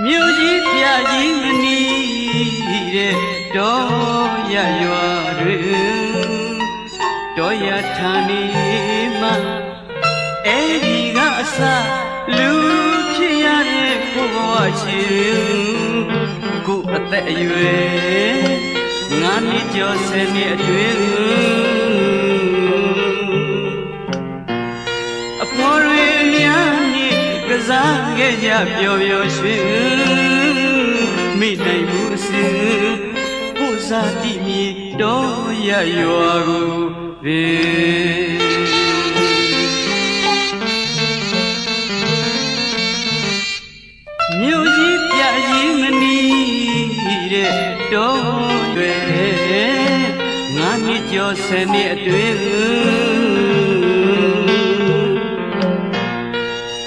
မြို့ကြီးပြကြီးမနီတဲ့တော်ရရွာတွေတော်ရဌာနေမှာအဲ့ဒီကအစလူဖြစ်ရတဲ့ကိုဘဝချင်းကိုအသက်အရွယ်ငါနှစ်ကျော်ဆယ်နှစ်အတွင်းအဖော်တွေအများကြီးကစားခဲ့ကြပျော်ပျော်ရွှင် စားတိမြေတော်ရရွာကိုပဲမြို့ကြီးပြကြီးမနီတဲ့တော်တွေငါနှစ်ကျော်ဆယ်နှစ်အတွင်း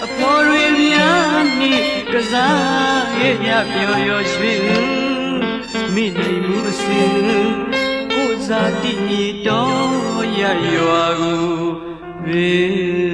အဖော်တွေများနှင့်ကစားရဲ့ရပျော်ပျော်ရွှင် မိနိုင်မှုအစဉ်ကိုယ်စားတည်တော်ရရွာကိုပဲ